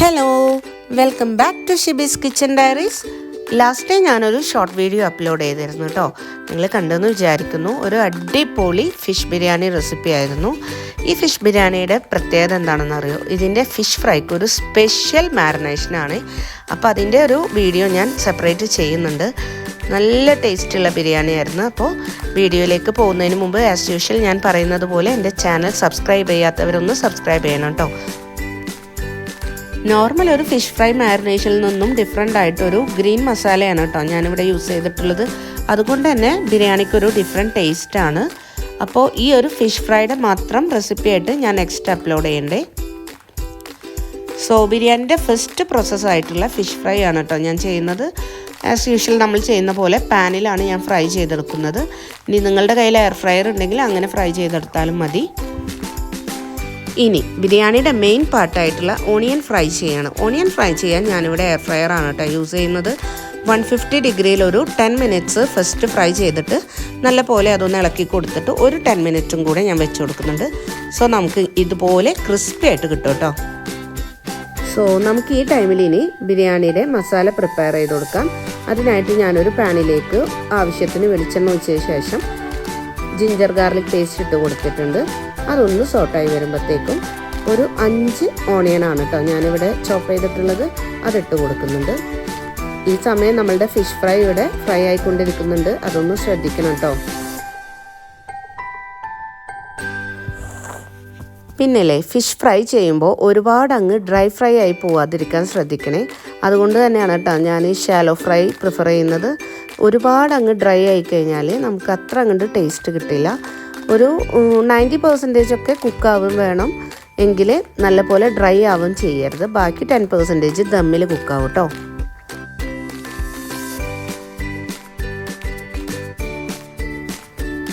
Hello welcome back to Shibi's kitchen diaries last time ഞാനൊരു short video upload ചെയ്തിരുന്നു കേട്ടോ നിങ്ങൾ കണ്ടെന്ന് വിചാരിക്കുന്നു ഒരു അടിപൊളി ഫിഷ് ബിരിയാണി റെസിപ്പി ആയിരുന്നു. ഈ ഫിഷ് ബിരിയാണിയുടെ പ്രത്യേകത എന്താണെന്ന് അറിയോ? ഇതിന്റെ ഫിഷ് ഫ്രൈക്ക് ഒരു സ്പെഷ്യൽ മാരിനേഷനാണ് അപ്പോൾ അതിന്റെ ഒരു വീഡിയോ ഞാൻ സെപ്പറേറ്റ് ചെയ്യുന്നുണ്ട്. നല്ല ടേസ്റ്റുള്ള ബിരിയാണി ആയിരുന്നു. അപ്പോൾ വീഡിയോയിലേക്ക് പോകുന്നതിന് മുമ്പ് ആസ് യൂഷ്വൽ ഞാൻ പറയുന്നത് പോലെ എന്റെ ചാനൽ സബ്സ്ക്രൈബ് ചെയ്യാത്തവരൊന്ന് സബ്സ്ക്രൈബ് ചെയ്യണം കേട്ടോ നോർമൽ ഒരു ഫിഷ് ഫ്രൈ മാരിനേഷനിൽ നിന്നും ഡിഫറെന്റ് ആയിട്ട് ഒരു ഗ്രീൻ മസാലയാണ് കേട്ടോ ഞാനിവിടെ യൂസ് ചെയ്തിട്ടുള്ളത്. അതുകൊണ്ട് തന്നെ ബിരിയാണിക്കൊരു ഡിഫറെന്റ് ടേസ്റ്റാണ് അപ്പോൾ ഈ ഒരു ഫിഷ് ഫ്രൈയുടെ മാത്രം റെസിപ്പി ആയിട്ട് ഞാൻ നെക്സ്റ്റ് അപ്ലോഡ് ചെയ്യണ്ടേ. സോ ബിരിയാണിന്റെ ഫസ്റ്റ് പ്രോസസ്സായിട്ടുള്ള ഫിഷ് ഫ്രൈ ആണ് കേട്ടോ ഞാൻ ചെയ്യുന്നത്. ആസ് യൂഷ്വൽ നമ്മൾ ചെയ്യുന്ന പോലെ പാനിലാണ് ഞാൻ ഫ്രൈ ചെയ്തെടുക്കുന്നത്. ഇനി നിങ്ങളുടെ കയ്യിൽ എയർ ഫ്രയർ ഉണ്ടെങ്കിൽ അങ്ങനെ ഫ്രൈ ചെയ്തെടുത്താലും മതി. ഇനി ബിരിയാണിയുടെ മെയിൻ പാർട്ടായിട്ടുള്ള ഓണിയൻ ഫ്രൈ ചെയ്യണം. ഓണിയൻ ഫ്രൈ ചെയ്യാൻ ഞാനിവിടെ എയർ ഫ്രയർ ആണ് കേട്ടോ യൂസ് ചെയ്യുന്നത്. വൺ ഫിഫ്റ്റി ഡിഗ്രിയിൽ ഒരു ടെൻ മിനിറ്റ്സ് ഫസ്റ്റ് ഫ്രൈ ചെയ്തിട്ട് നല്ല പോലെ അതൊന്ന് ഇളക്കി കൊടുത്തിട്ട് ഒരു ടെൻ മിനിറ്റും കൂടെ ഞാൻ വെച്ച് കൊടുക്കുന്നുണ്ട്. സോ നമുക്ക് ഇതുപോലെ ക്രിസ്പി ആയിട്ട് കിട്ടും കേട്ടോ സോ നമുക്ക് ഈ ടൈമിൽ ഇനി ബിരിയാണിയുടെ മസാല പ്രിപ്പയർ ചെയ്ത് കൊടുക്കാം. അതിനായിട്ട് ഞാനൊരു പാനിലേക്ക് ആവശ്യത്തിന് വെളിച്ചെണ്ണ ഒഴിച്ചതിന് ശേഷം ജിഞ്ചർ ഗാർലിക് പേസ്റ്റ് ഇട്ട് കൊടുത്തിട്ടുണ്ട്. അതൊന്ന് സോട്ടായി വരുമ്പോഴത്തേക്കും ഒരു അഞ്ച് ഓണിയൻ ആണ് കേട്ടോ ഞാനിവിടെ ചോപ്പ് ചെയ്തിട്ടുള്ളത്. അതിട്ട് കൊടുക്കുന്നുണ്ട്. ഈ സമയം നമ്മളുടെ ഫിഷ് ഫ്രൈ ഇവിടെ ഫ്രൈ ആയിക്കൊണ്ടിരിക്കുന്നുണ്ട്. അതൊന്ന് ശ്രദ്ധിക്കണം കേട്ടോ പിന്നല്ലേ ഫിഷ് ഫ്രൈ ചെയ്യുമ്പോൾ ഒരുപാട് അങ്ങ് ഡ്രൈ ഫ്രൈ ആയി പോവാതിരിക്കാൻ ശ്രദ്ധിക്കണേ. അതുകൊണ്ട് തന്നെയാണ് കേട്ടോ ഞാൻ ഈ ഷാലോ ഫ്രൈ പ്രിഫർ ചെയ്യുന്നത്. ഒരുപാട് അങ്ങ് ഡ്രൈ ആയി കഴിഞ്ഞാൽ നമുക്ക് അത്ര അങ്ങോട്ട് ടേസ്റ്റ് കിട്ടില്ല. ഒരു നയന്റി പെർസെന്റേജ് ഒക്കെ കുക്കാവും വേണം. എങ്കിൽ നല്ലപോലെ ഡ്രൈ ആവും ചെയ്യരുത്. ബാക്കി ടെൻ പെർസെന്റേജ് ദമ്മിൽ കുക്കാവും കേട്ടോ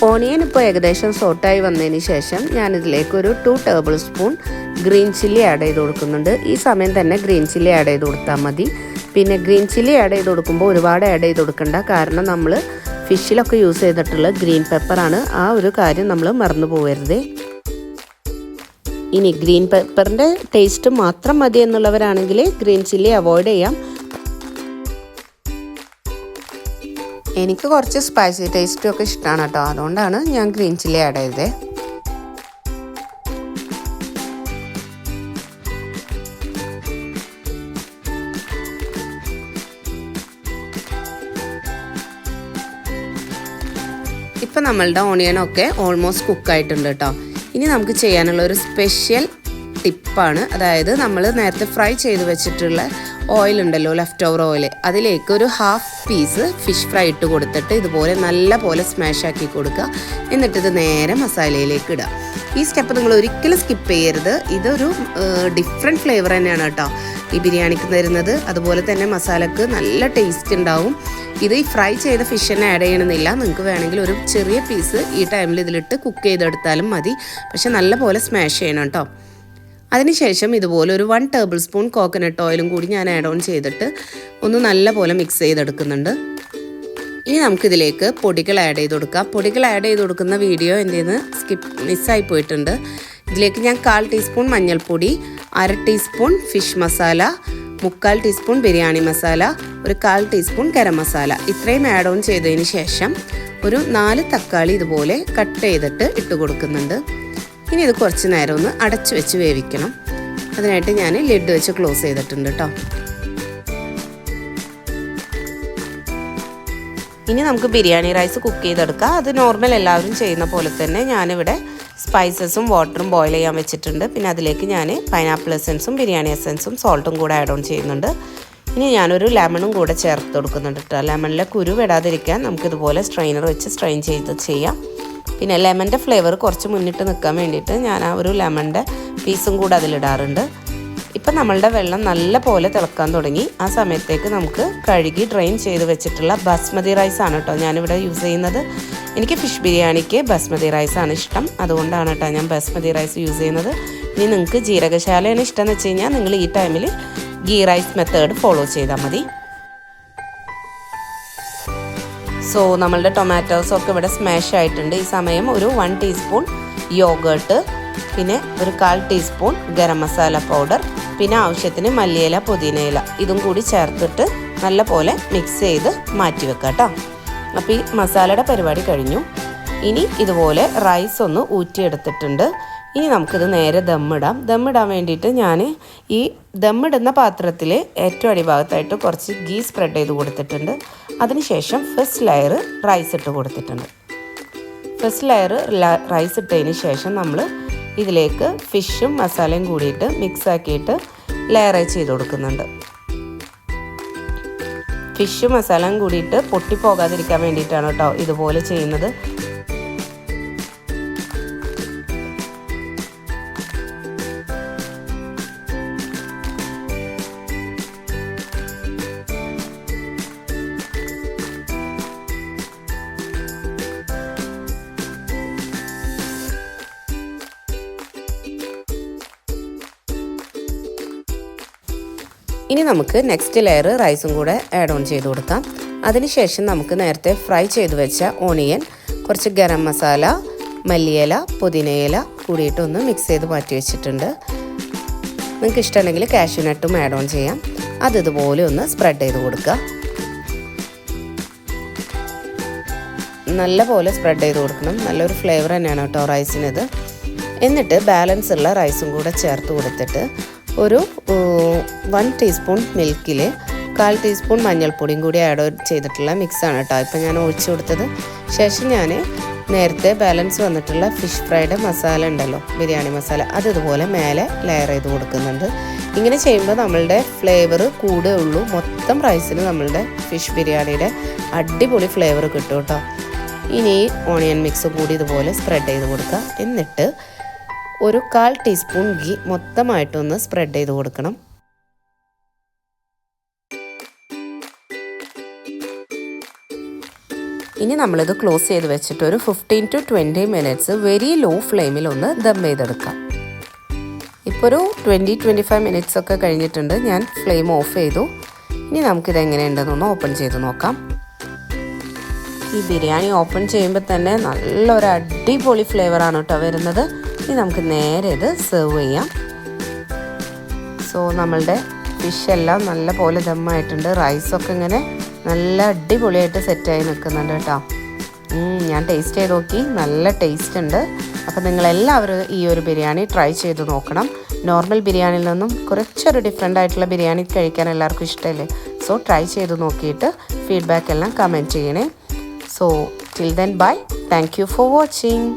ഓണിയൻ ഇപ്പോൾ ഏകദേശം സോട്ടായി വന്നതിന് ശേഷം ഞാനിതിലേക്ക് ഒരു two tablespoon green chilli add ചെയ്ത് കൊടുക്കുന്നുണ്ട്. ഈ സമയം തന്നെ ഗ്രീൻ ചില്ലി ആഡ് ചെയ്ത് കൊടുത്താൽ മതി. പിന്നെ ഗ്രീൻ ചില്ലി ആഡ് ചെയ്ത് കൊടുക്കുമ്പോൾ ഒരുപാട് ആഡ് ചെയ്ത് കൊടുക്കണ്ട. കാരണം നമ്മൾ ഫിഷിലൊക്കെ യൂസ് ചെയ്തിട്ടുള്ള ഗ്രീൻ പെപ്പറാണ് ആ ഒരു കാര്യം നമ്മൾ മറന്നു പോകരുത് ഇനി ഗ്രീൻ പെപ്പറിന്റെ ടേസ്റ്റ് മാത്രം മതി എന്നുള്ളവരാണെങ്കിൽ ഗ്രീൻ ചില്ലി അവോയ്ഡ് ചെയ്യാം. എനിക്ക് കുറച്ച് സ്പൈസി ടേസ്റ്റും ഒക്കെ ഇഷ്ടമാണ് കേട്ടോ. അതുകൊണ്ടാണ് ഞാൻ ഗ്രീൻ ചില്ലി ആഡ് ചെയ്തത്. ഇപ്പം നമ്മളുടെ ഓണിയനൊക്കെ ഓൾമോസ്റ്റ് കുക്കായിട്ടുണ്ട് കേട്ടോ ഇനി നമുക്ക് ചെയ്യാനുള്ള ഒരു സ്പെഷ്യൽ ടിപ്പാണ്. അതായത് നമ്മൾ നേരത്തെ ഫ്രൈ ചെയ്ത് വെച്ചിട്ടുള്ള ഓയിൽ ഉണ്ടല്ലോ ലെഫ്റ്റ് ഓവർ ഓയിൽ അതിലേക്ക് ഒരു ഹാഫ് പീസ് ഫിഷ് ഫ്രൈ ഇട്ട് കൊടുത്തിട്ട് ഇതുപോലെ നല്ല പോലെ സ്മാഷ് ആക്കി കൊടുക്കുക. എന്നിട്ട് ഇത് നേരെ മസാലയിലേക്ക് ഇടുക. ഈ സ്റ്റെപ്പ് നിങ്ങൾ ഒരിക്കലും സ്കിപ്പ് ചെയ്യരുത്. ഇതൊരു ഡിഫറെന്റ് ഫ്ലേവർ തന്നെയാണ് കേട്ടോ ഈ ബിരിയാണിക്ക് തരുന്നത്. അതുപോലെ തന്നെ മസാലക്ക് നല്ല ടേസ്റ്റ് ഉണ്ടാവും. ഇത് ഈ ഫ്രൈ ചെയ്ത ഫിഷ് തന്നെ ആഡ് ചെയ്യണമെന്നില്ല. നിങ്ങൾക്ക് വേണമെങ്കിൽ ഒരു ചെറിയ പീസ് ഈ ടൈമിൽ ഇതിലിട്ട് കുക്ക് ചെയ്തെടുത്താലും മതി. പക്ഷെ നല്ല പോലെ സ്മാഷ് ചെയ്യണം കേട്ടോ. അതിനുശേഷം ഇതുപോലെ ഒരു വൺ ടേബിൾ സ്പൂൺ കോക്കനട്ട് ഓയിലും കൂടി ഞാൻ ആഡ് ഓൺ ചെയ്തിട്ട് ഒന്ന് നല്ല പോലെ മിക്സ് ചെയ്തെടുക്കുന്നുണ്ട്. ഇനി നമുക്കിതിലേക്ക് പൊടികൾ ആഡ് ചെയ്ത് കൊടുക്കാം. പൊടികൾ ആഡ് ചെയ്ത് കൊടുക്കുന്ന വീഡിയോ എന്റെ സ്കിപ്പ് മിസ്സായി പോയിട്ടുണ്ട്. ഇതിലേക്ക് ഞാൻ കാൽ ടീസ്പൂൺ മഞ്ഞൾപ്പൊടി അര ടീസ്പൂൺ ഫിഷ് മസാല മുക്കാൽ ടീസ്പൂൺ ബിരിയാണി മസാല ഒരു കാൽ ടീസ്പൂൺ ഗരം മസാല. ഇത്രയും ആഡ് ഓൺ ചെയ്തതിന് ശേഷം ഒരു നാല് തക്കാളി ഇതുപോലെ കട്ട് ചെയ്തിട്ട് ഇട്ട് കൊടുക്കുന്നുണ്ട്. ഇനി ഇത് കുറച്ച് നേരം ഒന്ന് അടച്ചു വെച്ച് വേവിക്കണം. അതിനായിട്ട് ഞാൻ ലിഡ് വെച്ച് ക്ലോസ് ചെയ്തിട്ടുണ്ട് കേട്ടോ ഇനി നമുക്ക് ബിരിയാണി റൈസ് കുക്ക് ചെയ്തെടുക്കാം. അത് നോർമൽ എല്ലാവരും ചെയ്യുന്ന പോലെ തന്നെ ഞാനിവിടെ സ്പൈസസും വാട്ടറും ബോയിൽ ചെയ്യാൻ വെച്ചിട്ടുണ്ട്. പിന്നെ അതിലേക്ക് ഞാൻ പൈനാപ്പിൾ എസൻസും ബിരിയാണി എസൻസും സോൾട്ടും കൂടെ ആഡ് ഓൺ ചെയ്യുന്നുണ്ട്. ഇനി ഞാനൊരു ലെമണും കൂടെ ചേർത്ത് കൊടുക്കുന്നുണ്ട് കേട്ടോ ലെമണിലെ കുരു വിടാതിരിക്കാൻ നമുക്കിതുപോലെ സ്ട്രെയിനർ വെച്ച് സ്ട്രെയിൻ ചെയ്ത് ചെയ്യാം. പിന്നെ ലെമന്റെ ഫ്ലേവർ കുറച്ച് മുന്നിട്ട് നിൽക്കാൻ വേണ്ടിയിട്ട് ഞാൻ ആ ഒരു ലെമണിന്റെ പീസും കൂടെ അതിലിടാറുണ്ട്. ഇപ്പം നമ്മളുടെ വെള്ളം നല്ല പോലെ തിളക്കാൻ തുടങ്ങി. ആ സമയത്തേക്ക് നമുക്ക് കഴുകി ഡ്രെയിൻ ചെയ്ത് വെച്ചിട്ടുള്ള ബസ്മതി റൈസ് ആണ് കേട്ടോ ഞാനിവിടെ യൂസ് ചെയ്യുന്നത്. എനിക്ക് ഫിഷ് ബിരിയാണിക്ക് ബസ്മതി റൈസ് ആണ് ഇഷ്ടം. അതുകൊണ്ടാണ് കേട്ടോ ഞാൻ ബസ്മതി റൈസ് യൂസ് ചെയ്യുന്നത്. ഇനി നിങ്ങൾക്ക് ജീരകശാലയാണ് ഇഷ്ടം എന്ന് വെച്ച് കഴിഞ്ഞാൽ നിങ്ങൾ ഈ ടൈമിൽ ഗീ റൈസ് മെത്തേഡ് ഫോളോ ചെയ്താൽ മതി. സോ നമ്മളുടെ ടൊമാറ്റോസൊക്കെ ഇവിടെ സ്മാഷ് ആയിട്ടുണ്ട്. ഈ സമയം ഒരു വൺ ടീസ്പൂൺ യോഗേർട്ട് പിന്നെ ഒരു കാൽ ടീസ്പൂൺ ഗരം മസാല പൗഡർ പിന്നെ ആവശ്യത്തിന് മല്ലിയില പുതിനയില ഇതും കൂടി ചേർത്തിട്ട് നല്ല പോലെ മിക്സ് ചെയ്ത് മാറ്റി വെക്കാം കേട്ടോ അപ്പോൾ ഈ മസാലയുടെ പരിപാടി കഴിഞ്ഞു. ഇനി ഇതുപോലെ റൈസ് ഒന്ന് ഊറ്റിയെടുത്തിട്ടുണ്ട്. ഇനി നമുക്കിത് നേരെ ദമ്മിടാം ദമ്മിടാൻ വേണ്ടിയിട്ട് ഞാൻ ഈ ദമ്മിടുന്ന പാത്രത്തിൽ ഏറ്റവും അടിഭാഗത്തായിട്ട് കുറച്ച് ഗീ സ്പ്രെഡ് ചെയ്ത് കൊടുത്തിട്ടുണ്ട്. അതിനുശേഷം ഫസ്റ്റ് ലെയർ റൈസ് ഇട്ട് കൊടുത്തിട്ടുണ്ട്. ഫസ്റ്റ് ലെയർ റൈസ് ഇട്ടതിന് ശേഷം നമ്മൾ ഇതിലേക്ക് ഫിഷും മസാലയും കൂടിയിട്ട് മിക്സാക്കിയിട്ട് ലെയർ ചെയ്ത് കൊടുക്കുന്നുണ്ട്. ഫിഷ് മസാലയും കൂടിയിട്ട് പൊട്ടിപ്പോകാതിരിക്കാൻ വേണ്ടിയിട്ടാണ് കേട്ടോ ഇതുപോലെ ചെയ്യുന്നത്. ഇനി നമുക്ക് നെക്സ്റ്റ് ലെയർ റൈസും കൂടെ ആഡ് ഓൺ ചെയ്ത് കൊടുക്കാം. അതിനുശേഷം നമുക്ക് നേരത്തെ ഫ്രൈ ചെയ്ത് വെച്ച ഓണിയൻ കുറച്ച് ഗരം മസാല മല്ലിയില പുതിനയില കൂടിയിട്ടൊന്ന് മിക്സ് ചെയ്ത് മാറ്റി വെച്ചിട്ടുണ്ട്. നിങ്ങൾക്ക് ഇഷ്ടമുണ്ടെങ്കിൽ കാഷ്യൂനട്ടും ആഡ് ഓൺ ചെയ്യാം. അത് ഇതുപോലെ ഒന്ന് സ്പ്രെഡ് ചെയ്ത് കൊടുക്കുക. നല്ല പോലെ സ്പ്രെഡ് ചെയ്ത് കൊടുക്കണം. നല്ലൊരു ഫ്ലേവർ തന്നെയാണ് കേട്ടോ റൈസിനത് എന്നിട്ട് ബാലൻസ് ഉള്ള റൈസും കൂടെ ചേർത്ത് കൊടുത്തിട്ട് ഒരു വൺ ടീസ്പൂൺ മിൽക്കിൽ കാൽ ടീസ്പൂൺ മഞ്ഞൾപ്പൊടിയും കൂടി ആഡ് ചെയ്തിട്ടുള്ള മിക്സാണ് കേട്ടോ ഇപ്പം ഞാൻ ഒഴിച്ചു കൊടുത്തത്. ശേഷം ഞാൻ നേരത്തെ ബാലൻസ് വന്നിട്ടുള്ള ഫിഷ് ഫ്രൈഡ് മസാല ഉണ്ടല്ലോ ബിരിയാണി മസാല അത് ഇതുപോലെ മേലെ ലെയർ ചെയ്ത് കൊടുക്കുന്നുണ്ട്. ഇങ്ങനെ ചെയ്യുമ്പോൾ നമ്മളുടെ ഫ്ലേവർ കൂടെ ഉള്ളൂ. മൊത്തം റൈസിന് നമ്മളുടെ ഫിഷ് ബിരിയാണിയുടെ അടിപൊളി ഫ്ലേവർ കിട്ടും കേട്ടോ ഇനി ഓണിയൻ മിക്സ് കൂടി ഇതുപോലെ സ്പ്രെഡ് ചെയ്ത് കൊടുക്കുക എന്നിട്ട് ഒരു കാൽ ടീസ്പൂൺ ഗീ മൊത്തമായിട്ടൊന്ന് സ്പ്രെഡ് ചെയ്ത് കൊടുക്കണം. ഇനി നമ്മളിത് ക്ലോസ് ചെയ്ത് വെച്ചിട്ട് ഒരു fifteen to twenty minutes very low ഫ്ലെയിമിൽ ഒന്ന് ദം ചെയ്തെടുക്കാം. ഇപ്പോൾ ഒരു ട്വന്റി ട്വന്റി ഫൈവ് മിനിറ്റ്സ് ഒക്കെ കഴിഞ്ഞിട്ടുണ്ട്. ഞാൻ ഫ്ലെയിം ഓഫ് ചെയ്തു. ഇനി നമുക്കിത് എങ്ങനെയുണ്ടെന്നൊന്ന് ഓപ്പൺ ചെയ്ത് നോക്കാം. ഈ ബിരിയാണി ഓപ്പൺ ചെയ്യുമ്പോൾ തന്നെ നല്ലൊരു അടിപൊളി ഫ്ലേവറാണ് കേട്ടോ വരുന്നത്. ഇനി നമുക്ക് നേരെ ഇത് സെർവ് ചെയ്യാം. സോ നമ്മളുടെ ഫിഷ് എല്ലാം നല്ല പോലെ ദമ്മായിട്ടുണ്ട് റൈസൊക്കെ ഇങ്ങനെ നല്ല അടിപൊളിയായിട്ട് സെറ്റായി നിൽക്കുന്നുണ്ട് കേട്ടോ. ഞാൻ ടേസ്റ്റ് ചെയ്ത് നോക്കി. നല്ല ടേസ്റ്റ് ഉണ്ട്. അപ്പോൾ നിങ്ങളെല്ലാവരും ഈ ഒരു ബിരിയാണി ട്രൈ ചെയ്ത് നോക്കണം. നോർമൽ ബിരിയാണിയിൽ നിന്നും കുറച്ചൊരു ഡിഫറെന്റ് ആയിട്ടുള്ള ബിരിയാണി കഴിക്കാൻ എല്ലാവർക്കും ഇഷ്ടമല്ലേ സോ ട്രൈ ചെയ്ത് നോക്കിയിട്ട് ഫീഡ്ബാക്ക് എല്ലാം കമന്റ് ചെയ്യണേ. So till then bye thank you for watching